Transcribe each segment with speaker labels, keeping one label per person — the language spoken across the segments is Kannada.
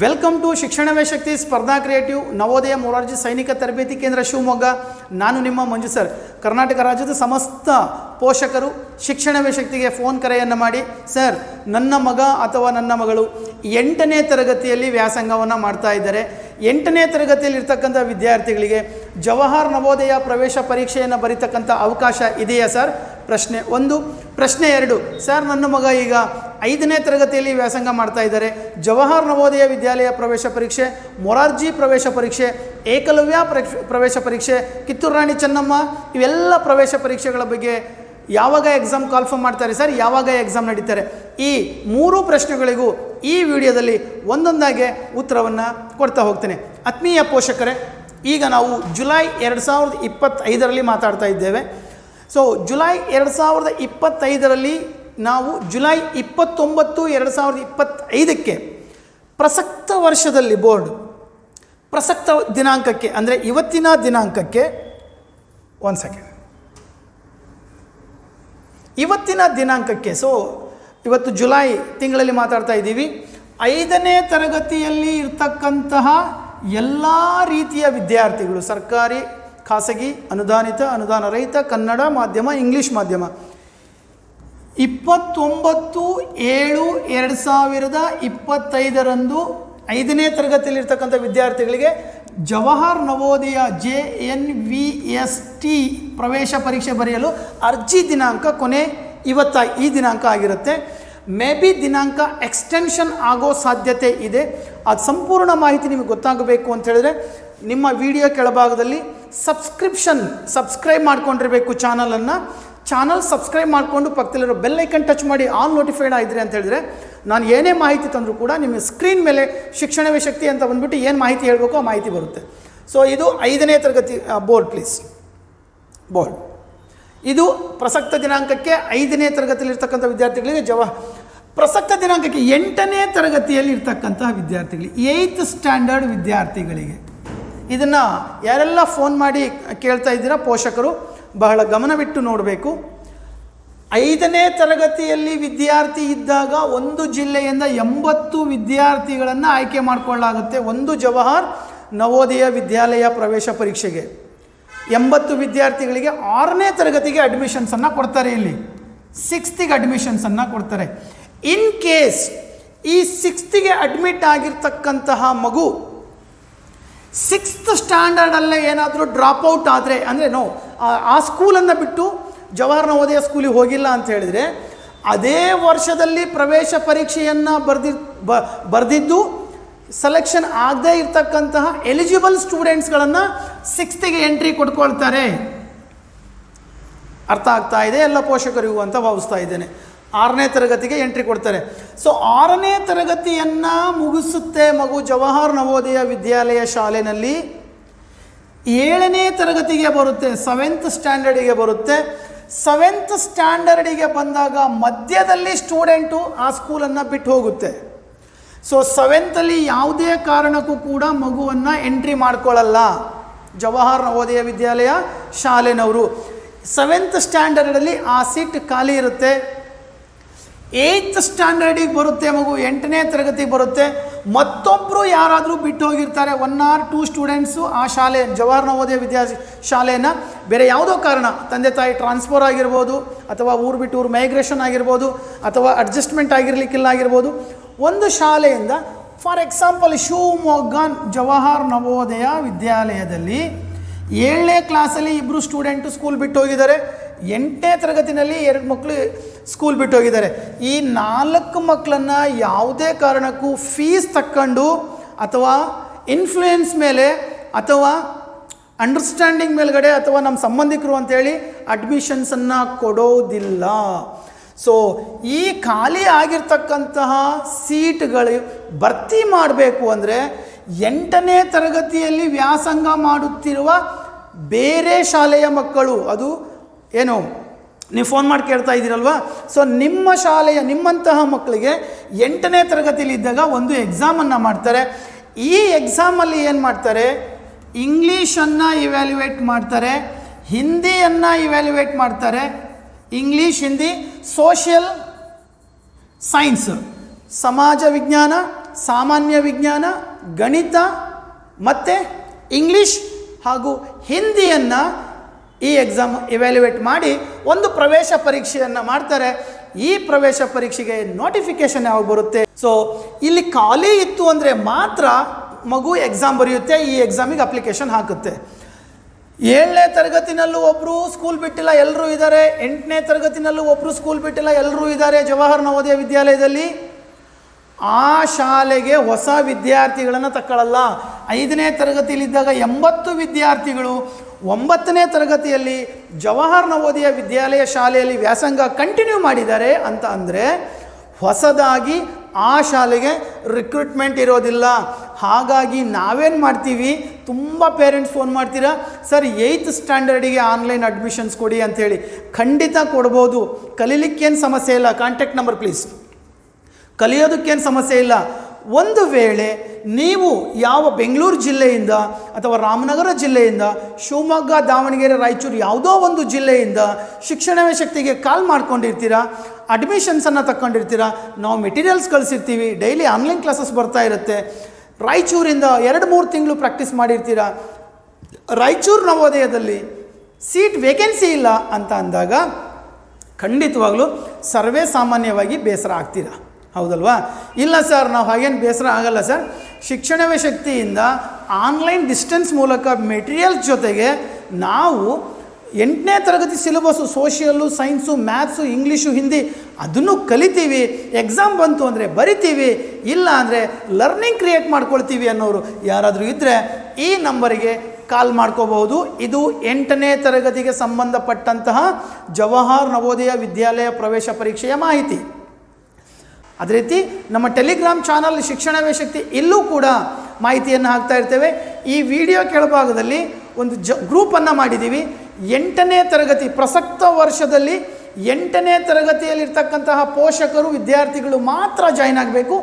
Speaker 1: ವೆಲ್ಕಮ್ ಟು ಶಿಕ್ಷಣವೇ ಶಕ್ತಿ ಸ್ಪರ್ಧಾ ಕ್ರಿಯೇಟಿವ್ ನವೋದಯ ಮೊರಾರ್ಜಿ ಸೈನಿಕ ತರಬೇತಿ ಕೇಂದ್ರ ಶಿವಮೊಗ್ಗ ನಾನು ನಿಮ್ಮ ಮಂಜು ಸರ್ ಕರ್ನಾಟಕ ರಾಜ್ಯದ ಸಮಸ್ತ ಪೋಷಕರು ಶಿಕ್ಷಣವೇ ಶಕ್ತಿಗೆ ಫೋನ್ ಕರೆಯನ್ನು ಮಾಡಿ ಸರ್ ನನ್ನ ಮಗ ಅಥವಾ ನನ್ನ ಮಗಳು ಎಂಟನೇ ತರಗತಿಯಲ್ಲಿ ವ್ಯಾಸಂಗವನ್ನು ಮಾಡ್ತಾ ಇದ್ದಾರೆ. ಎಂಟನೇ ತರಗತಿಯಲ್ಲಿ ಇರ್ತಕ್ಕಂಥ ವಿದ್ಯಾರ್ಥಿಗಳಿಗೆ ಜವಾಹರ್ ನವೋದಯ ಪ್ರವೇಶ ಪರೀಕ್ಷೆಯನ್ನು ಬರೀತಕ್ಕಂಥ ಅವಕಾಶ ಇದೆಯಾ ಸರ್ ಪ್ರಶ್ನೆ ಒಂದು. ಪ್ರಶ್ನೆ ಎರಡು. ಸರ್ ನನ್ನ ಮಗ ಈಗ ಐದನೇ ತರಗತಿಯಲ್ಲಿ ವ್ಯಾಸಂಗ ಮಾಡ್ತಾ ಇದ್ದಾರೆ. ಜವಾಹರ್ ನವೋದಯ ವಿದ್ಯಾಲಯ ಪ್ರವೇಶ ಪರೀಕ್ಷೆ, ಮೊರಾರ್ಜಿ ಪ್ರವೇಶ ಪರೀಕ್ಷೆ, ಏಕಲವ್ಯ ಪ್ರವೇಶ ಪರೀಕ್ಷೆ, ಕಿತ್ತೂರು ರಾಣಿ ಚೆನ್ನಮ್ಮ ಇವೆಲ್ಲ ಪ್ರವೇಶ ಪರೀಕ್ಷೆಗಳ ಬಗ್ಗೆ ಯಾವಾಗ ಎಕ್ಸಾಮ್ ಕಾಲ್ಫರ್ಮ್ ಮಾಡ್ತಾರೆ ಸರ್? ಯಾವಾಗ ಎಕ್ಸಾಮ್ ನಡೀತಾರೆ? ಈ ಮೂರು ಪ್ರಶ್ನೆಗಳಿಗೂ ಈ ವಿಡಿಯೋದಲ್ಲಿ ಒಂದೊಂದಾಗೆ ಉತ್ತರವನ್ನು ಕೊಡ್ತಾ ಹೋಗ್ತೇನೆ. ಆತ್ಮೀಯ ಪೋಷಕರೇ, ಈಗ ನಾವು ಜುಲೈ ಎರಡು ಸಾವಿರದ ಇಪ್ಪತ್ತೈದರಲ್ಲಿ ಮಾತಾಡ್ತಾ ಇದ್ದೇವೆ. ಸೊ ಜುಲೈ ಎರಡು ಸಾವಿರದ ಇಪ್ಪತ್ತೈದರಲ್ಲಿ ನಾವು ಜುಲೈ ಇಪ್ಪತ್ತೊಂಬತ್ತು, ಎರಡು ಸಾವಿರದ ಇಪ್ಪತ್ತೈದಕ್ಕೆ ಪ್ರಸಕ್ತ ವರ್ಷದಲ್ಲಿ ಬೋರ್ಡ್, ಪ್ರಸಕ್ತ ದಿನಾಂಕಕ್ಕೆ, ಅಂದರೆ ಇವತ್ತಿನ ದಿನಾಂಕಕ್ಕೆ, ಒಂದು ಸೆಕೆಂಡ್ ಇವತ್ತಿನ ದಿನಾಂಕಕ್ಕೆ ಸೊ ಇವತ್ತು ಜುಲೈ ತಿಂಗಳಲ್ಲಿ ಮಾತಾಡ್ತಾ ಇದ್ದೀವಿ. ಐದನೇ ತರಗತಿಯಲ್ಲಿ ಇರ್ತಕ್ಕಂತಹ ಎಲ್ಲ ರೀತಿಯ ವಿದ್ಯಾರ್ಥಿಗಳು, ಸರ್ಕಾರಿ, ಖಾಸಗಿ, ಅನುದಾನಿತ, ಅನುದಾನ ರಹಿತ, ಕನ್ನಡ ಮಾಧ್ಯಮ, ಇಂಗ್ಲೀಷ್ ಮಾಧ್ಯಮ ಇಪ್ಪತ್ತೊಂಬತ್ತು ಏಳು ಎರಡು ಸಾವಿರದ ಇಪ್ಪತ್ತೈದರಂದು ಐದನೇ ತರಗತಿಯಲ್ಲಿರ್ತಕ್ಕಂಥ ವಿದ್ಯಾರ್ಥಿಗಳಿಗೆ Jawahar Navodaya J N V S T ಪ್ರವೇಶ ಪರೀಕ್ಷೆ ಬರೆಯಲು ಅರ್ಜಿ ದಿನಾಂಕ ಕೊನೆ ಇವತ್ತ ಈ ದಿನಾಂಕ ಆಗಿರುತ್ತೆ. ಮೇ ಬಿ ದಿನಾಂಕ ಎಕ್ಸ್ಟೆನ್ಷನ್ ಆಗೋ ಸಾಧ್ಯತೆ ಇದೆ. ಅದು ಸಂಪೂರ್ಣ ಮಾಹಿತಿ ನಿಮಗೆ ಗೊತ್ತಾಗಬೇಕು ಅಂತ ಹೇಳಿದ್ರೆ ನಿಮ್ಮ ವಿಡಿಯೋ ಕೆಳಭಾಗದಲ್ಲಿ ಸಬ್ಸ್ಕ್ರಿಪ್ಷನ್, ಸಬ್ಸ್ಕ್ರೈಬ್ ಮಾಡ್ಕೊಂಡಿರಬೇಕು ಚಾನಲನ್ನು. ಚಾನಲ್ ಸಬ್ಸ್ಕ್ರೈಬ್ ಮಾಡಿಕೊಂಡು ಪಕ್ಕದಲ್ಲಿರೋ ಬೆಲ್ ಐಕನ್ ಟಚ್ ಮಾಡಿ ಆಲ್ ನೋಟಿಫೈಡ್ ಆಗಿದ್ರೆ ಅಂತ ಹೇಳಿದ್ರೆ ನಾನು ಏನೇ ಮಾಹಿತಿ ತಂದರೂ ಕೂಡ ನಿಮ್ಮ ಸ್ಕ್ರೀನ್ ಮೇಲೆ ಶಿಕ್ಷಣವೇ ಶಕ್ತಿ ಅಂತ ಬಂದುಬಿಟ್ಟು ಏನು ಮಾಹಿತಿ ಹೇಳಬೇಕು ಆ ಮಾಹಿತಿ ಬರುತ್ತೆ. ಸೊ ಇದು ಐದನೇ ತರಗತಿ ಬೋರ್ಡ್ ಪ್ಲೀಸ್ ಬೋರ್ಡ್ ಇದು ಪ್ರಸಕ್ತ ದಿನಾಂಕಕ್ಕೆ ಐದನೇ ತರಗತಿಯಲ್ಲಿರ್ತಕ್ಕಂಥ ವಿದ್ಯಾರ್ಥಿಗಳಿಗೆ ಜವಾ, ಪ್ರಸಕ್ತ ದಿನಾಂಕಕ್ಕೆ ಎಂಟನೇ ತರಗತಿಯಲ್ಲಿ ಇರ್ತಕ್ಕಂತಹ ವಿದ್ಯಾರ್ಥಿಗಳಿಗೆ ಏಯ್ತ್ ಸ್ಟ್ಯಾಂಡರ್ಡ್ ವಿದ್ಯಾರ್ಥಿಗಳಿಗೆ. ಇದನ್ನು ಯಾರೆಲ್ಲ ಫೋನ್ ಮಾಡಿ ಕೇಳ್ತಾ ಇದ್ದೀರಾ ಪೋಷಕರು? ಬಹಳ ಗಮನವಿಟ್ಟು ನೋಡಬೇಕು. ಐದನೇ ತರಗತಿಯಲ್ಲಿ ವಿದ್ಯಾರ್ಥಿ ಇದ್ದಾಗ ಒಂದು ಜಿಲ್ಲೆಯಿಂದ ಎಂಬತ್ತು ವಿದ್ಯಾರ್ಥಿಗಳನ್ನು ಆಯ್ಕೆ ಮಾಡಿಕೊಳ್ಳಲಾಗುತ್ತೆ ಒಂದು ಜವಾಹರ್ ನವೋದಯ ವಿದ್ಯಾಲಯ ಪ್ರವೇಶ ಪರೀಕ್ಷೆಗೆ. ಎಂಬತ್ತು ವಿದ್ಯಾರ್ಥಿಗಳಿಗೆ ಆರನೇ ತರಗತಿಗೆ ಅಡ್ಮಿಷನ್ಸನ್ನು ಕೊಡ್ತಾರೆ ಇಲ್ಲಿ. ಸಿಕ್ಸ್ತಿಗೆ ಅಡ್ಮಿಷನ್ಸನ್ನು ಕೊಡ್ತಾರೆ. ಇನ್ ಕೇಸ್ ಈ ಸಿಕ್ಸ್ತಿಗೆ ಅಡ್ಮಿಟ್ ಆಗಿರ್ತಕ್ಕಂತಹ ಮಗು ಸಿಕ್ಸ್ತ್ ಸ್ಟ್ಯಾಂಡರ್ಡಲ್ಲೇ ಏನಾದರೂ ಡ್ರಾಪ್ ಔಟ್ ಆದರೆ, ಅಂದರೆ ನೋ ಆ ಸ್ಕೂಲನ್ನು ಬಿಟ್ಟು ಜವಾಹರ್ ನವೋದಯ ಸ್ಕೂಲಿಗೆ ಹೋಗಿಲ್ಲ ಅಂತ ಹೇಳಿದರೆ ಅದೇ ವರ್ಷದಲ್ಲಿ ಪ್ರವೇಶ ಪರೀಕ್ಷೆಯನ್ನು ಬರ್ದಿ, ಬ, ಬರೆದಿದ್ದು ಸೆಲೆಕ್ಷನ್ ಆಗದೇ ಇರತಕ್ಕಂತಹ ಎಲಿಜಿಬಲ್ ಸ್ಟೂಡೆಂಟ್ಸ್ಗಳನ್ನು ಸಿಕ್ಸ್ತಿಗೆ ಎಂಟ್ರಿ ಕೊಟ್ಕೊಳ್ತಾರೆ. ಅರ್ಥ ಆಗ್ತಾ ಇದೆ? ಎಲ್ಲ ಪೋಷಕರಿಗೂ ಅಂತ ಭಾವಿಸ್ತಾ ಇದ್ದೇನೆ. ಆರನೇ ತರಗತಿಗೆ ಎಂಟ್ರಿ ಕೊಡ್ತಾರೆ. ಸೊ ಆರನೇ ತರಗತಿಯನ್ನು ಮುಗಿಸುತ್ತೆ ಮಗು ಜವಾಹರ್ ನವೋದಯ ವಿದ್ಯಾಲಯ ಶಾಲೆಯಲ್ಲಿ ಏಳನೇ ತರಗತಿಗೆ ಬರುತ್ತೆ ಸೆವೆಂತ್ ಸ್ಟ್ಯಾಂಡರ್ಡಿಗೆ ಬರುತ್ತೆ. ಸೆವೆಂತ್ ಸ್ಟ್ಯಾಂಡರ್ಡಿಗೆ ಬಂದಾಗ ಮಧ್ಯದಲ್ಲಿ ಸ್ಟೂಡೆಂಟು ಆ ಸ್ಕೂಲನ್ನು ಬಿಟ್ಟು ಹೋಗುತ್ತೆ. ಸೊ ಸೆವೆಂತಲ್ಲಿ ಯಾವುದೇ ಕಾರಣಕ್ಕೂ ಕೂಡ ಮಗುವನ್ನು ಎಂಟ್ರಿ ಮಾಡ್ಕೊಳ್ಳಲ್ಲ. ಜವಾಹರ್ ನವೋದಯ ವಿದ್ಯಾಲಯ ಶಾಲೆನವರು. ಸೆವೆಂತ್ ಸ್ಟ್ಯಾಂಡರ್ಡಲ್ಲಿ ಆ ಸೀಟ್ ಖಾಲಿ ಇರುತ್ತೆ. ಏಯ್ತ್ ಸ್ಟ್ಯಾಂಡರ್ಡಿಗೆ ಬರುತ್ತೆ ಮಗು, ಎಂಟನೇ ತರಗತಿಗೆ ಬರುತ್ತೆ. ಮತ್ತೊಬ್ಬರು ಯಾರಾದರೂ ಬಿಟ್ಟು ಹೋಗಿರ್ತಾರೆ. ಒನ್ ಆರ್ ಟೂ ಸ್ಟೂಡೆಂಟ್ಸು ಆ ಶಾಲೆ, ಜವಾಹರ್ ನವೋದಯ ವಿದ್ಯಾ ಶಾಲೆಯನ್ನು ಬೇರೆ ಯಾವುದೋ ಕಾರಣ, ತಂದೆ ತಾಯಿ ಟ್ರಾನ್ಸ್ಫರ್ ಆಗಿರ್ಬೋದು, ಅಥವಾ ಊರು ಬಿಟ್ಟು ಊರು ಮೈಗ್ರೇಷನ್ ಆಗಿರ್ಬೋದು, ಅಥವಾ ಅಡ್ಜಸ್ಟ್ಮೆಂಟ್ ಆಗಿರಲಿಕ್ಕಿಲ್ಲ ಆಗಿರ್ಬೋದು, ಒಂದು ಶಾಲೆಯಿಂದ ಫಾರ್ ಎಕ್ಸಾಂಪಲ್ ಶಿವಮೊಗ್ಗ ಜವಾಹರ್ ನವೋದಯ ವಿದ್ಯಾಲಯದಲ್ಲಿ ಏಳನೇ ಕ್ಲಾಸಲ್ಲಿ ಇಬ್ಬರು ಸ್ಟೂಡೆಂಟು ಸ್ಕೂಲ್ ಬಿಟ್ಟು ಹೋಗಿದ್ದಾರೆ. ಎಂಟನೇ ತರಗತಿನಲ್ಲಿ ಎರಡು ಮಕ್ಕಳು ಸ್ಕೂಲ್ ಬಿಟ್ಟು ಹೋಗಿದ್ದಾರೆ. ಈ ನಾಲ್ಕು ಮಕ್ಕಳನ್ನು ಯಾವುದೇ ಕಾರಣಕ್ಕೂ ಫೀಸ್ ತಕ್ಕೊಂಡು ಅಥವಾ ಇನ್ಫ್ಲೂಯೆನ್ಸ್ ಮೇಲೆ ಅಥವಾ ಅಂಡರ್ಸ್ಟ್ಯಾಂಡಿಂಗ್ ಮೇಲ್ಗಡೆ ಅಥವಾ ನಮ್ಮ ಸಂಬಂಧಿಕರು ಅಂತೇಳಿ ಅಡ್ಮಿಷನ್ಸನ್ನು ಕೊಡೋದಿಲ್ಲ. ಸೊ ಈ ಖಾಲಿ ಆಗಿರ್ತಕ್ಕಂತಹ ಸೀಟ್ಗಳು ಭರ್ತಿ ಮಾಡಬೇಕು ಅಂದರೆ ಎಂಟನೇ ತರಗತಿಯಲ್ಲಿ ವ್ಯಾಸಂಗ ಮಾಡುತ್ತಿರುವ ಬೇರೆ ಶಾಲೆಯ ಮಕ್ಕಳು, ಅದು ಏನು ನೀವು ಫೋನ್ ಮಾಡಿ ಕೇಳ್ತಾ ಇದ್ದೀರಲ್ವಾ? ಸೊ ನಿಮ್ಮ ಶಾಲೆಯ, ನಿಮ್ಮಂತಹ ಮಕ್ಕಳಿಗೆ ಎಂಟನೇ ಇದ್ದಾಗ ಒಂದು ಎಕ್ಸಾಮನ್ನು ಮಾಡ್ತಾರೆ. ಈ ಎಕ್ಸಾಮಲ್ಲಿ ಏನು ಮಾಡ್ತಾರೆ? ಇಂಗ್ಲೀಷನ್ನು ಇವ್ಯಾಲ್ಯುವೇಟ್ ಮಾಡ್ತಾರೆ. ಹಿಂದಿಯನ್ನು ಇವ್ಯಾಲ್ಯುವೇಟ್ ಮಾಡ್ತಾರೆ. ಇಂಗ್ಲೀಷ್ ಹಿಂದಿ ಸೋಷಿಯಲ್ ಸೈನ್ಸ್ ಸಮಾಜ ವಿಜ್ಞಾನ, ಸಾಮಾನ್ಯ ವಿಜ್ಞಾನ, ಗಣಿತ, ಮತ್ತು ಇಂಗ್ಲೀಷ್ ಹಾಗೂ ಹಿಂದಿಯನ್ನು ಈ ಎಕ್ಸಾಮ್ ಇವ್ಯಾಲ್ಯುವೇಟ್ ಮಾಡಿ ಒಂದು ಪ್ರವೇಶ ಪರೀಕ್ಷೆಯನ್ನು ಮಾಡ್ತಾರೆ. ಈ ಪ್ರವೇಶ ಪರೀಕ್ಷೆಗೆ ನೋಟಿಫಿಕೇಶನ್ ಯಾವಾಗ ಬರುತ್ತೆ? ಸೊ ಇಲ್ಲಿ ಖಾಲಿ ಇತ್ತು ಅಂದರೆ ಮಾತ್ರ ಮಗು ಎಕ್ಸಾಮ್ ಬರೆಯುತ್ತೆ, ಈ ಎಕ್ಸಾಮಿಗೆ ಅಪ್ಲಿಕೇಶನ್ ಹಾಕುತ್ತೆ. ಏಳನೇ ತರಗತಿನಲ್ಲೂ ಒಬ್ಬರು ಸ್ಕೂಲ್ ಬಿಟ್ಟಿಲ್ಲ ಎಲ್ಲರೂ ಇದ್ದಾರೆ. ಎಂಟನೇ ತರಗತಿನಲ್ಲೂ ಒಬ್ಬರು ಸ್ಕೂಲ್ ಬಿಟ್ಟಿಲ್ಲ ಎಲ್ಲರೂ ಇದ್ದಾರೆ. ಜವಾಹರ್ ನವೋದಯ ವಿದ್ಯಾಲಯದಲ್ಲಿ ಆ ಶಾಲೆಗೆ ಹೊಸ ವಿದ್ಯಾರ್ಥಿಗಳನ್ನು ತಕ್ಕೊಳ್ಳಲ್ಲ ಐದನೇ ತರಗತಿಯಲ್ಲಿದ್ದಾಗ ಎಂಬತ್ತು ವಿದ್ಯಾರ್ಥಿಗಳು, ಒಂಬತ್ತನೇ ತರಗತಿಯಲ್ಲಿ ಜವಾಹರ್ ನವೋದಯ ವಿದ್ಯಾಲಯ ಶಾಲೆಯಲ್ಲಿ ವ್ಯಾಸಂಗ ಕಂಟಿನ್ಯೂ ಮಾಡಿದ್ದಾರೆ ಅಂತ ಅಂದರೆ ಹೊಸದಾಗಿ ಆ ಶಾಲೆಗೆ ರಿಕ್ರೂಟ್ಮೆಂಟ್ ಇರೋದಿಲ್ಲ. ಹಾಗಾಗಿ ನಾವೇನು ಮಾಡ್ತೀವಿ? ತುಂಬ ಪೇರೆಂಟ್ಸ್ ಫೋನ್ ಮಾಡ್ತೀರಾ? ಸರ್ ಏಯ್ತ್ ಸ್ಟ್ಯಾಂಡರ್ಡಿಗೆ ಆನ್ಲೈನ್ ಅಡ್ಮಿಷನ್ಸ್ ಕೊಡಿ ಅಂಥೇಳಿ ಖಂಡಿತ ಕೊಡ್ಬೋದು. ಕಲೀಲಿಕ್ಕೇನು ಸಮಸ್ಯೆ ಇಲ್ಲ. ಕಾಂಟ್ಯಾಕ್ಟ್ ನಂಬರ್ ಪ್ಲೀಸ್ ಕಲಿಯೋದಕ್ಕೇನು ಸಮಸ್ಯೆ ಇಲ್ಲ. ಒಂದು ವೇಳೆ ನೀವು ಯಾವ ಬೆಂಗಳೂರು ಜಿಲ್ಲೆಯಿಂದ ಅಥವಾ ರಾಮನಗರ ಜಿಲ್ಲೆಯಿಂದ ಶಿವಮೊಗ್ಗ, ದಾವಣಗೆರೆ, ರಾಯಚೂರು ಯಾವುದೋ ಒಂದು ಜಿಲ್ಲೆಯಿಂದ ಶಿಕ್ಷಣ ಶಕ್ತಿಗೆ ಕಾಲ್ ಮಾಡ್ಕೊಂಡಿರ್ತೀರಾ, ಅಡ್ಮಿಷನ್ಸನ್ನು ತಗೊಂಡಿರ್ತೀರಾ ನಾವು ಮೆಟೀರಿಯಲ್ಸ್ ಕಳಿಸಿರ್ತೀವಿ, ಡೈಲಿ ಆನ್ಲೈನ್ ಕ್ಲಾಸಸ್ ಬರ್ತಾ ಇರುತ್ತೆ, ರಾಯಚೂರಿಂದ ಎರಡು ಮೂರು ತಿಂಗಳು ಪ್ರಾಕ್ಟೀಸ್ ಮಾಡಿರ್ತೀರಾ, ರಾಯಚೂರು ನವೋದಯದಲ್ಲಿ ಸೀಟ್ ವೇಕೆನ್ಸಿ ಇಲ್ಲ ಅಂತ ಅಂದಾಗ ಖಂಡಿತವಾಗಲೂ ಸರ್ವೇ ಸಾಮಾನ್ಯವಾಗಿ ಬೇಸರ ಆಗ್ತೀರಾ. ಹೌದಲ್ವಾ? ಇಲ್ಲ ಸರ್, ನಾವು ಹಾಗೇನು ಬೇಸರ ಆಗಲ್ಲ ಸರ್. ಶಿಕ್ಷಣವೇ ಶಕ್ತಿಯಿಂದ ಆನ್ಲೈನ್ ಡಿಸ್ಟೆನ್ಸ್ ಮೂಲಕ ಮೆಟೀರಿಯಲ್ ಜೊತೆಗೆ ನಾವು ಎಂಟನೇ ತರಗತಿ syllabus social, science maths English, Hindi ಅದನ್ನು ಕಲಿತೀವಿ. ಎಕ್ಸಾಮ್ ಬಂತು ಅಂದರೆ ಬರಿತೀವಿ. ಇಲ್ಲ ಅಂದರೆ ಲರ್ನಿಂಗ್ ಕ್ರಿಯೇಟ್ ಮಾಡ್ಕೊಳ್ತೀವಿ ಅನ್ನೋರು ಯಾರಾದರೂ ಇದ್ದರೆ ಈ ನಂಬರಿಗೆ ಕಾಲ್ ಮಾಡ್ಕೋಬಹುದು. ಇದು ಎಂಟನೇ ತರಗತಿಗೆ ಸಂಬಂಧಪಟ್ಟಂತಹ ಜವಾಹರ್ ನವೋದಯ ವಿದ್ಯಾಲಯ ಪ್ರವೇಶ ಪರೀಕ್ಷೆಯ ಮಾಹಿತಿ. ಅದೇ ರೀತಿ ನಮ್ಮ ಟೆಲಿಗ್ರಾಮ್ ಚಾನಲ್ ಶಿಕ್ಷಣವೇ ಶಕ್ತಿ ಇಲ್ಲೂ ಕೂಡ ಮಾಹಿತಿಯನ್ನು ಹಾಕ್ತಾ ಇರ್ತೇವೆ. ಈ ವಿಡಿಯೋ ಕೆಳಭಾಗದಲ್ಲಿ ಒಂದು ಜ ಗ್ರೂಪನ್ನು ಮಾಡಿದ್ದೀವಿ. ಎಂಟನೇ ತರಗತಿ, ಪ್ರಸಕ್ತ ವರ್ಷದಲ್ಲಿ ಎಂಟನೇ ತರಗತಿಯಲ್ಲಿರ್ತಕ್ಕಂತಹ ಪೋಷಕರು, ವಿದ್ಯಾರ್ಥಿಗಳು ಮಾತ್ರ ಜಾಯ್ನ್ ಆಗಬೇಕು.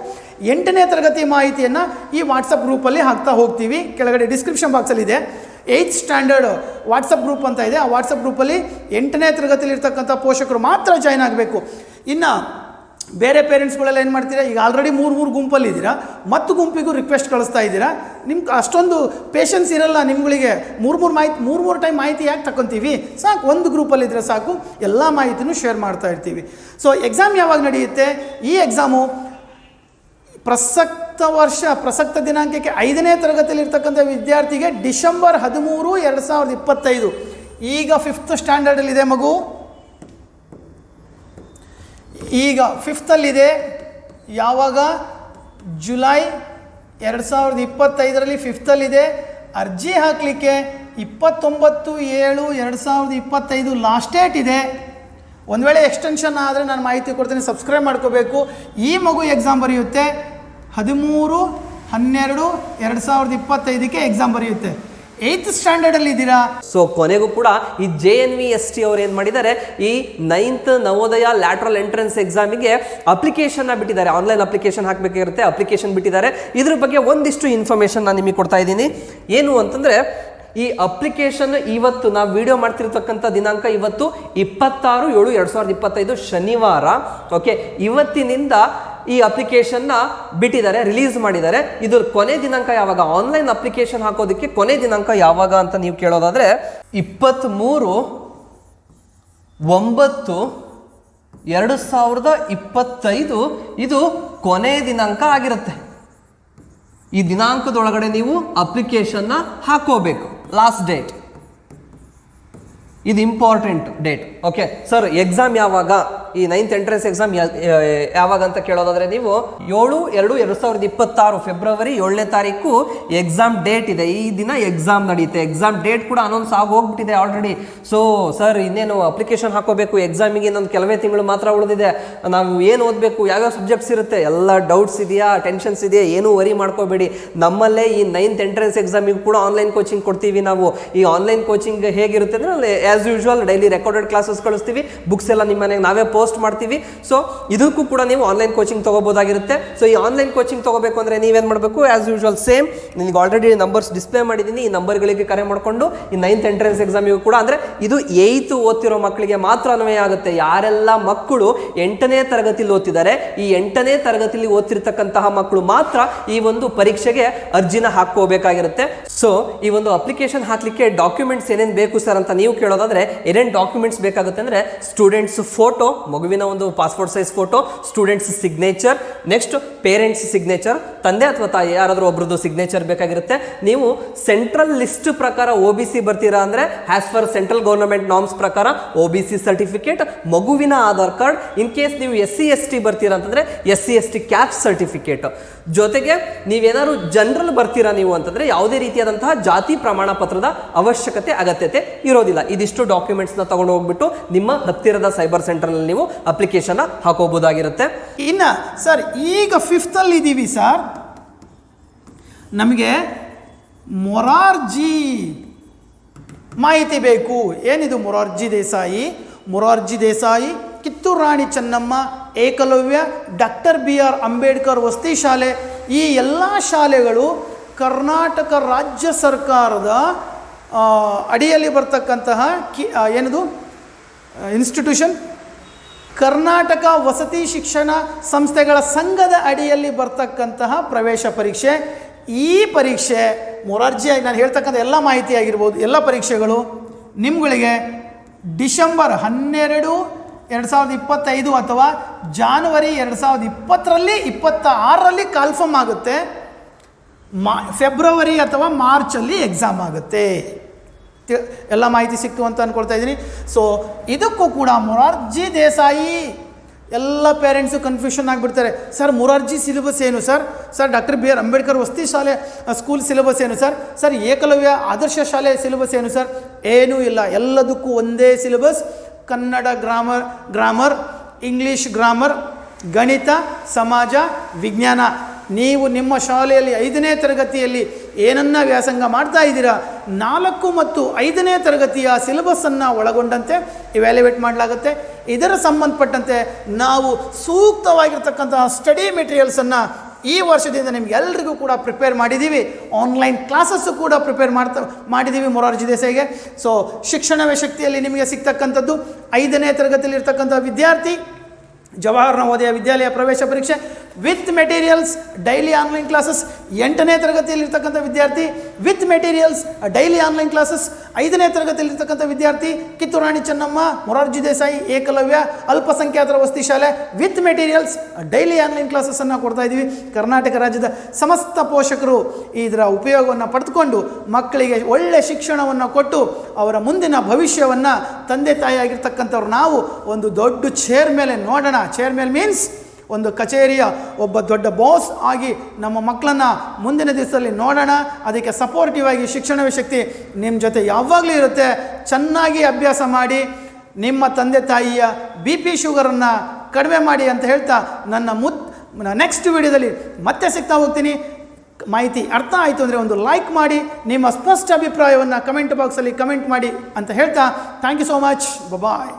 Speaker 1: ಎಂಟನೇ ತರಗತಿ ಮಾಹಿತಿಯನ್ನು ಈ ವಾಟ್ಸಪ್ ಗ್ರೂಪಲ್ಲಿ ಹಾಕ್ತಾ ಹೋಗ್ತೀವಿ. ಕೆಳಗಡೆ ಡಿಸ್ಕ್ರಿಪ್ಷನ್ ಬಾಕ್ಸಲ್ಲಿ ಇದೆ. ಏಯ್ತ್ ಸ್ಟ್ಯಾಂಡರ್ಡ್ ವಾಟ್ಸಪ್ ಗ್ರೂಪ್ ಅಂತ ಇದೆ. ಆ ವಾಟ್ಸಪ್ ಗ್ರೂಪಲ್ಲಿ ಎಂಟನೇ ತರಗತಿಯಲ್ಲಿರ್ತಕ್ಕಂಥ ಪೋಷಕರು ಮಾತ್ರ ಜಾಯ್ನ್ ಆಗಬೇಕು. ಇನ್ನು ಬೇರೆ ಪೇರೆಂಟ್ಸ್ಗಳೆಲ್ಲ ಏನು ಮಾಡ್ತೀರಾ? ಈಗ ಆಲ್ರೆಡಿ ಮೂರು ಮೂರು ಗುಂಪಲ್ಲಿದ್ದೀರಾ. ಮತ್ತು ಗುಂಪಿಗೂ ರಿಕ್ವೆಸ್ಟ್ ಕಳಿಸ್ತಾ ಇದ್ದೀರಾ. ನಿಮ್ಗೆ ಅಷ್ಟೊಂದು ಪೇಷನ್ಸ್ ಇರಲ್ಲ ನಿಮ್ಗಳಿಗೆ. ಮೂರು ಮೂರು ಮಾಹಿತಿ, ಮೂರು ಮೂರು ಟೈಮ್ ಮಾಹಿತಿ ಯಾಕೆ ತಗೊತೀವಿ ಸಾಕು, ಒಂದು ಗ್ರೂಪಲ್ಲಿದ್ದರೆ ಸಾಕು. ಎಲ್ಲ ಮಾಹಿತಿನೂ ಶೇರ್ ಮಾಡ್ತಾ ಇರ್ತೀವಿ. ಸೊ ಎಕ್ಸಾಮ್ ಯಾವಾಗ ನಡೆಯುತ್ತೆ? ಈ ಎಕ್ಸಾಮು ಪ್ರಸಕ್ತ ವರ್ಷ, ಪ್ರಸಕ್ತ ದಿನಾಂಕಕ್ಕೆ ಐದನೇ ತರಗತಿಯಲ್ಲಿ ತರಗತಿಯಲ್ಲಿರ್ತಕ್ಕಂಥ ವಿದ್ಯಾರ್ಥಿಗೆ ಡಿಸೆಂಬರ್ ಹದಿಮೂರು, ಎರಡು ಸಾವಿರದ ಇಪ್ಪತ್ತೈದು. ಈಗ ಫಿಫ್ತ್ ಸ್ಟ್ಯಾಂಡರ್ಡಲ್ಲಿದೆ ಮಗು. ಈಗ ಫಿಫ್ತಲ್ಲಿದೆ ಯಾವಾಗ? ಜುಲೈ ಎರಡು ಸಾವಿರದ ಇಪ್ಪತ್ತೈದರಲ್ಲಿ ಫಿಫ್ತಲ್ಲಿದೆ ಅರ್ಜಿ ಹಾಕಲಿಕ್ಕೆ ಇಪ್ಪತ್ತೊಂಬತ್ತು ಏಳು ಎರಡು ಸಾವಿರದ ಇಪ್ಪತ್ತೈದು ಲಾಸ್ಟ್ ಡೇಟ್ ಇದೆ. ಒಂದು ವೇಳೆ ಎಕ್ಸ್ಟೆನ್ಷನ್ ಆದರೆ ನಾನು ಮಾಹಿತಿ ಕೊಡ್ತೀನಿ ಸಬ್ಸ್ಕ್ರೈಬ್ ಮಾಡ್ಕೋಬೇಕು. ಈ ಮಗು ಎಕ್ಸಾಮ್ ಬರೆಯುತ್ತೆ. ಹದಿಮೂರು ಹನ್ನೆರಡು ಎರಡು ಸಾವಿರದ ಇಪ್ಪತ್ತೈದಕ್ಕೆ ಎಕ್ಸಾಮ್ ಬರೆಯುತ್ತೆ. ಏಯ್ತ್ ಸ್ಟ್ಯಾಂಡರ್ಡಲ್ಲಿ ಇದ್ದೀರಾ?
Speaker 2: ಸೊ ಕೊನೆಗೂ ಕೂಡ ಈ J N V S T ಅವ್ರು ಏನು ಮಾಡಿದ್ದಾರೆ, ಈ ನೈನ್ತ್ ನವೋದಯ ಲ್ಯಾಟ್ರಲ್ ಎಂಟ್ರೆನ್ಸ್ ಎಕ್ಸಾಮಿಗೆ ಅಪ್ಲಿಕೇಶನ್ನ ಬಿಟ್ಟಿದ್ದಾರೆ. ಆನ್ಲೈನ್ ಅಪ್ಲಿಕೇಶನ್ ಹಾಕಬೇಕಿರುತ್ತೆ ಅಪ್ಲಿಕೇಶನ್ ಬಿಟ್ಟಿದ್ದಾರೆ. ಇದ್ರ ಬಗ್ಗೆ ಒಂದಿಷ್ಟು ಇನ್ಫಾರ್ಮೇಷನ್ ನಾನು ನಿಮಗೆ ಕೊಡ್ತಾ ಇದ್ದೀನಿ. ಏನು ಅಂತಂದರೆ ಈ ಅಪ್ಲಿಕೇಶನ್ ಇವತ್ತು ನಾವು ವಿಡಿಯೋ ಮಾಡ್ತಿರ್ತಕ್ಕಂಥ ದಿನಾಂಕ ಇವತ್ತು ಇಪ್ಪತ್ತಾರು ಏಳು ಎರಡು ಸಾವಿರದ ಇಪ್ಪತ್ತೈದು ಶನಿವಾರ. ಓಕೆ ಇವತ್ತಿನಿಂದ ಈ ಅಪ್ಲಿಕೇಶನ್ನ ಬಿಟ್ಟಿದ್ದಾರೆ ರಿಲೀಸ್ ಮಾಡಿದ್ದಾರೆ. ಇದು ಕೊನೆ ದಿನಾಂಕ ಯಾವಾಗ? ಆನ್ಲೈನ್ ಅಪ್ಲಿಕೇಶನ್ ಹಾಕೋದಕ್ಕೆ ಕೊನೆ ದಿನಾಂಕ ಯಾವಾಗ ಅಂತ ನೀವು ಕೇಳೋದಾದ್ರೆ ಇಪ್ಪತ್ತ್ಮೂರು ಒಂಬತ್ತು ಎರಡು ಸಾವಿರದ ಇಪ್ಪತ್ತೈದು ಇದು ಕೊನೆ ದಿನಾಂಕ ಆಗಿರುತ್ತೆ. ಈ ದಿನಾಂಕದೊಳಗಡೆ ನೀವು ಅಪ್ಲಿಕೇಶನ್ನ ಹಾಕೋಬೇಕು. ಲಾಸ್ಟ್ ಡೇಟ್ ಇದು important date okay sir exam ಯಾವಾಗ? ಈ ನೈನ್ತ್ ಎಂಟ್ರೆನ್ಸ್ ಎಕ್ಸಾಮ್ ಯಾವಾಗ ಅಂತ ಕೇಳೋದಾದ್ರೆ ನೀವು ಏಳು ಎರಡು ಎರಡು ಸಾವಿರದ ಇಪ್ಪತ್ತಾರು ಫೆಬ್ರವರಿ ಏಳನೇ ತಾರೀಕು ಎಕ್ಸಾಮ್ ಡೇಟ್ ಇದೆ. ಈ ದಿನ ಎಕ್ಸಾಮ್ ನಡೆಯುತ್ತೆ ಎಕ್ಸಾಮ್ ಡೇಟ್ ಕೂಡ ಅನೌನ್ಸ್ ಆಗಿ ಹೋಗ್ಬಿಟ್ಟಿದೆ ಆಲ್ರೆಡಿ ಸೊ ಸರ್ ಇನ್ನೇನು ಅಪ್ಲಿಕೇಶನ್ ಹಾಕೋಬೇಕು? ಎಕ್ಸಾಮಿಗೆ ಇನ್ನೊಂದು ಕೆಲವೇ ತಿಂಗಳು ಮಾತ್ರ ಉಳಿದಿದೆ. ನಾವು ಏನು ಓದಬೇಕು? ಯಾವ್ಯಾವ ಸಬ್ಜೆಕ್ಟ್ಸ್ ಇರುತ್ತೆ? ಎಲ್ಲ ಡೌಟ್ಸ್ ಇದೆಯಾ? ಟೆನ್ಷನ್ಸ್ ಇದೆಯಾ? ಏನೂ ವರಿ ಮಾಡ್ಕೋಬೇಡಿ. ನಮ್ಮಲ್ಲೇ ಈ ನೈನ್ತ್ ಎಂಟ್ರೆನ್ಸ್ ಎಕ್ಸಾಮಿಗೆ ಕೂಡ ಆನ್ಲೈನ್ ಕೋಚಿಂಗ್ ಕೊಡ್ತೀವಿ ನಾವು. ಈ ಆನ್ಲೈನ್ ಕೋಚಿಂಗ್ ಹೇಗಿರುತ್ತೆ ಅಂದರೆ as usual daily recorded classes ಕಳಿಸ್ತೀವಿ. ಬುಕ್ಸ್ ಎಲ್ಲ ನಿಮ್ಮ ಮನೆಗೆ ನಾವೇ ಪೋಸ್ಟ್ ಮಾಡ್ತೀವಿ. ಸೊ ಇದಕ್ಕೂ ಕೂಡ ನೀವು ಆನ್ಲೈನ್ ಕೋಚಿಂಗ್ ತಗೋಬೋದಾಗಿರುತ್ತೆ. ಸೊ ಈ ಆನ್ಲೈನ್ ಕೋಚಿಂಗ್ ತಗೋಬೇಕು ಅಂದರೆ ನೀವೇನು ಮಾಡಬೇಕು? ಆ್ಯಸ್ ಯೂಶುವಲ್ ಸೇಮ್ ನಿಮಗೆ ಆಲ್ರೆಡಿ ನಂಬರ್ಸ್ ಡಿಸ್ಪ್ಲೇ ಮಾಡಿದ್ದೀನಿ. ಈ ನಂಬರ್ಗಳಿಗೆ ಕರೆ ಮಾಡಿಕೊಂಡು ಈ ನೈನ್ತ್ ಎಂಟ್ರೆನ್ಸ್ ಎಕ್ಸಾಮಿಗೂ ಕೂಡ. ಅಂದರೆ ಇದು ಏಯ್ತು ಓದ್ತಿರೋ ಮಕ್ಕಳಿಗೆ ಮಾತ್ರ ಅನ್ವಯ ಆಗುತ್ತೆ. ಯಾರೆಲ್ಲ ಮಕ್ಕಳು ಎಂಟನೇ ತರಗತಿಲಿ ಓದ್ತಿದ್ದಾರೆ, ಈ ಎಂಟನೇ ತರಗತಿಲಿ ಓದ್ತಿರ್ತಕ್ಕಂತಹ ಮಕ್ಕಳು ಮಾತ್ರ ಈ ಒಂದು ಪರೀಕ್ಷೆಗೆ ಅರ್ಜಿನ ಹಾಕೋಬೇಕಾಗಿರುತ್ತೆ ಸೊ ಈ ಒಂದು ಅಪ್ಲಿಕೇಶನ್ ಹಾಕಲಿಕ್ಕೆ ಡಾಕ್ಯುಮೆಂಟ್ಸ್ ಏನೇನು ಬೇಕು ಸರ್ ಅಂತ ನೀವು ಕೇಳೋದಾದ್ರೆ, ಏನೇನು ಡಾಕ್ಯುಮೆಂಟ್ಸ್ ಬೇಕಾಗುತ್ತೆ ಅಂದರೆ ಸ್ಟೂಡೆಂಟ್ಸ್ ಫೋಟೋ ಮಗುವಿನ ಒಂದು passport size photo students signature next parents signature ತಂದೆ ಅಥವಾ ತಾಯಿ ಯಾರಾದರೂ ಒಬ್ರದ್ದು ಸಿಗ್ನೇಚರ್ ಬೇಕಾಗಿರುತ್ತೆ. ನೀವು ಸೆಂಟ್ರಲ್ ಲಿಸ್ಟ್ ಪ್ರಕಾರ ಒ ಬಿ ಸಿ ಬರ್ತೀರಾ ಅಂದರೆ as per central government norms ಪ್ರಕಾರ ಒ ಬಿ ಸಿ ಸರ್ಟಿಫಿಕೇಟ್ ಮಗುವಿನ ಆಧಾರ್ ಕಾರ್ಡ್ ಇನ್ ಕೇಸ್ ನೀವು ಎಸ್ ಸಿ ಎಸ್ ಟಿ ಬರ್ತೀರಾ ಅಂತಂದರೆ S C S T cap certificate ಜೊತೆಗೆ ನೀವೇನಾದ್ರು ಜನರಲ್ ಬರ್ತೀರಾ ನೀವು ಅಂತಂದರೆ, ಯಾವುದೇ ರೀತಿಯಾದಂತಹ ಜಾತಿ ಪ್ರಮಾಣ ಪತ್ರದ ಅವಶ್ಯಕತೆ, ಅಗತ್ಯತೆ ಇರೋದಿಲ್ಲ. ಇದಿಷ್ಟು ಡಾಕ್ಯುಮೆಂಟ್ಸ್ನ ತಗೊಂಡು ಹೋಗ್ಬಿಟ್ಟು ನಿಮ್ಮ ಹತ್ತಿರದ ಸೈಬರ್ ಸೆಂಟರ್ನಲ್ಲಿ ನೀವು ಅಪ್ಲಿಕೇಶನ್ ಹಾಕೋಬಹುದಾಗಿರುತ್ತೆ.
Speaker 1: ಇನ್ನು, ಸರ್, ಈಗ ಫಿಫ್ತಲ್ಲಿ ಇದ್ದೀವಿ ಸರ್. ನಮಗೆ ಮೊರಾರ್ಜಿ ಮಾಹಿತಿ ಬೇಕು. ಏನಿದು Morarji Desai? Morarji Desai, Kittur Rani Chennamma, Ekalavya, doctor B R Ambedkar ವಸತಿ ಶಾಲೆ. ಈ ಎಲ್ಲ ಶಾಲೆಗಳು ಕರ್ನಾಟಕ ರಾಜ್ಯ ಸರ್ಕಾರದ ಅಡಿಯಲ್ಲಿ ಬರ್ತಕ್ಕಂತಹ ಕಿ ಏನದು ಇನ್ಸ್ಟಿಟ್ಯೂಷನ್ ಕರ್ನಾಟಕ ವಸತಿ ಶಿಕ್ಷಣ ಸಂಸ್ಥೆಗಳ ಸಂಘದ ಅಡಿಯಲ್ಲಿ ಬರ್ತಕ್ಕಂತಹ ಪ್ರವೇಶ ಪರೀಕ್ಷೆ. ಈ ಪರೀಕ್ಷೆ ಮೊರಾರ್ಜಿ ನಾನು ಹೇಳ್ತಕ್ಕಂಥ ಎಲ್ಲ ಮಾಹಿತಿ ಆಗಿರ್ಬೋದು, ಎಲ್ಲ ಪರೀಕ್ಷೆಗಳು ನಿಮ್ಗಳಿಗೆ ಡಿಸೆಂಬರ್ ಹನ್ನೆರಡು ಎರಡು ಸಾವಿರದ ಇಪ್ಪತ್ತೈದು ಅಥವಾ ಜಾನ್ವರಿ ಎರಡು ಸಾವಿರದ ಇಪ್ಪತ್ತರಲ್ಲಿ ಇಪ್ಪತ್ತ ಆರರಲ್ಲಿ ಕಾಲ್ಫಮ್ ಆಗುತ್ತೆ. ಮಾ, ಫೆಬ್ರವರಿ ಅಥವಾ ಮಾರ್ಚಲ್ಲಿ ಎಕ್ಸಾಮ್ ಆಗುತ್ತೆ. ಎಲ್ಲ ಮಾಹಿತಿ ಸಿಕ್ತು ಅಂತ ಅಂದ್ಕೊಳ್ತಾ ಇದ್ದೀನಿ. ಸೊ ಇದಕ್ಕೂ ಕೂಡ ಮೊರಾರ್ಜಿ ದೇಸಾಯಿ, ಎಲ್ಲ ಪೇರೆಂಟ್ಸು ಕನ್ಫ್ಯೂಷನ್ ಆಗಿಬಿಡ್ತಾರೆ. ಸರ್ ಮೊರಾರ್ಜಿ ಸಿಲೆಬಸ್ ಏನು sir sir doctor B R Ambedkar ವಸ್ತಿ ಶಾಲೆ ಸ್ಕೂಲ್ ಸಿಲೆಬಸ್ ಏನು ಸರ್ ಸರ್ ಏಕಲವ್ಯ ಆದರ್ಶ ಶಾಲೆ ಸಿಲೆಬಸ್ ಏನು ಸರ್ ಏನೂ ಇಲ್ಲ. ಎಲ್ಲದಕ್ಕೂ ಒಂದೇ syllabus Kannada grammar grammar English grammar ಗಣಿತ, ಸಮಾಜ, ವಿಜ್ಞಾನ. ನೀವು ನಿಮ್ಮ ಶಾಲೆಯಲ್ಲಿ ಐದನೇ ತರಗತಿಯಲ್ಲಿ ಏನನ್ನ ವ್ಯಾಸಂಗ ಮಾಡ್ತಾ ಇದ್ದೀರಾ? ನಾಲ್ಕು ಮತ್ತು ಐದನೇ ತರಗತಿಯ ಸಿಲೆಬಸ್ಸನ್ನು ಒಳಗೊಂಡಂತೆ ಇವ್ಯಾಲ್ಯುವೇಟ್ ಮಾಡಲಾಗುತ್ತೆ. ಇದರ ಸಂಬಂಧಪಟ್ಟಂತೆ ನಾವು ಸೂಕ್ತವಾಗಿರ್ತಕ್ಕಂತಹ ಸ್ಟಡಿ ಮೆಟೀರಿಯಲ್ಸನ್ನು ಈ ವರ್ಷದಿಂದ ನಿಮಗೆಲ್ಲರಿಗೂ ಕೂಡ ಪ್ರಿಪೇರ್ ಮಾಡಿದ್ದೀವಿ. ಆನ್ಲೈನ್ ಕ್ಲಾಸಸ್ಸು ಕೂಡ ಪ್ರಿಪೇರ್ ಮಾಡ್ತಾ, ಮಾಡಿದ್ದೀವಿ ಮೊರಾರ್ಜಿ ದೇಸಾಯಿಗೆ. ಸೊ ಶಿಕ್ಷಣವೇ ಶಕ್ತಿಯಲ್ಲಿ ನಿಮಗೆ ಸಿಗ್ತಕ್ಕಂಥದ್ದು. ಐದನೇ ತರಗತಿಯಲ್ಲಿ ಇರ್ತಕ್ಕಂಥ ವಿದ್ಯಾರ್ಥಿ ಜವಾಹರ್ ನವೋದಯ ವಿದ್ಯಾಲಯ ಪ್ರವೇಶ ಪರೀಕ್ಷೆ with materials daily online classes ಎಂಟನೇ ತರಗತಿಯಲ್ಲಿರ್ತಕ್ಕಂಥ ವಿದ್ಯಾರ್ಥಿ with materials daily online classes ಐದನೇ ತರಗತಿಯಲ್ಲಿರ್ತಕ್ಕಂಥ ವಿದ್ಯಾರ್ಥಿ ಕಿತ್ತೂರಾಣಿ ಚೆನ್ನಮ್ಮ, ಮೊರಾರ್ಜಿ ದೇಸಾಯಿ, ಏಕಲವ್ಯ, ಅಲ್ಪಸಂಖ್ಯಾತರ ವಸತಿ ಶಾಲೆ ವಿತ್ ಮೆಟೀರಿಯಲ್ಸ್ ಡೈಲಿ ಆನ್ಲೈನ್ ಕ್ಲಾಸಸನ್ನು ಕೊಡ್ತಾ ಇದ್ದೀವಿ ಕರ್ನಾಟಕ ರಾಜ್ಯದ ಸಮಸ್ತ ಪೋಷಕರು ಇದರ ಉಪಯೋಗವನ್ನು ಪಡೆದುಕೊಂಡು ಮಕ್ಕಳಿಗೆ ಒಳ್ಳೆಯ ಶಿಕ್ಷಣವನ್ನು ಕೊಟ್ಟು ಅವರ ಮುಂದಿನ ಭವಿಷ್ಯವನ್ನು ತಂದೆ ತಾಯಿಯಾಗಿರ್ತಕ್ಕಂಥವ್ರು ನಾವು ಒಂದು ದೊಡ್ಡ ಚೇರ್ ಮೇಲೆ ನೋಡೋಣ. ಚೇರ್ ಮೇಲೆ ಮೀನ್ಸ್ ಒಂದು ಕಚೇರಿಯ ಒಬ್ಬ ದೊಡ್ಡ ಬಾಸ್ ಆಗಿ ನಮ್ಮ ಮಕ್ಕಳನ್ನು ಮುಂದಿನ ದಿವಸದಲ್ಲಿ ನೋಡೋಣ. ಅದಕ್ಕೆ ಸಪೋರ್ಟಿವ್ ಆಗಿ ಶಿಕ್ಷಣವೇ ಶಕ್ತಿ ನಿಮ್ಮ ಜೊತೆ ಯಾವಾಗಲೂ ಇರುತ್ತೆ. ಚೆನ್ನಾಗಿ ಅಭ್ಯಾಸ ಮಾಡಿ, ನಿಮ್ಮ ತಂದೆ ತಾಯಿಯ ಬಿ ಪಿ ಶುಗರನ್ನು ಕಡಿಮೆ ಮಾಡಿ ಅಂತ ಹೇಳ್ತಾ ನನ್ನ ಮುತ್ ನೆಕ್ಸ್ಟ್ ವಿಡಿಯೋದಲ್ಲಿ ಮತ್ತೆ ಸಿಗ್ತಾ ಹೋಗ್ತೀನಿ. ಮಾಹಿತಿ ಅರ್ಥ ಆಯಿತು ಅಂದರೆ ಒಂದು ಲೈಕ್ ಮಾಡಿ, ನಿಮ್ಮ ಸ್ಪಷ್ಟ ಅಭಿಪ್ರಾಯವನ್ನು ಕಮೆಂಟ್ ಬಾಕ್ಸಲ್ಲಿ ಕಮೆಂಟ್ ಮಾಡಿ ಅಂತ ಹೇಳ್ತಾ. Thank you so much bye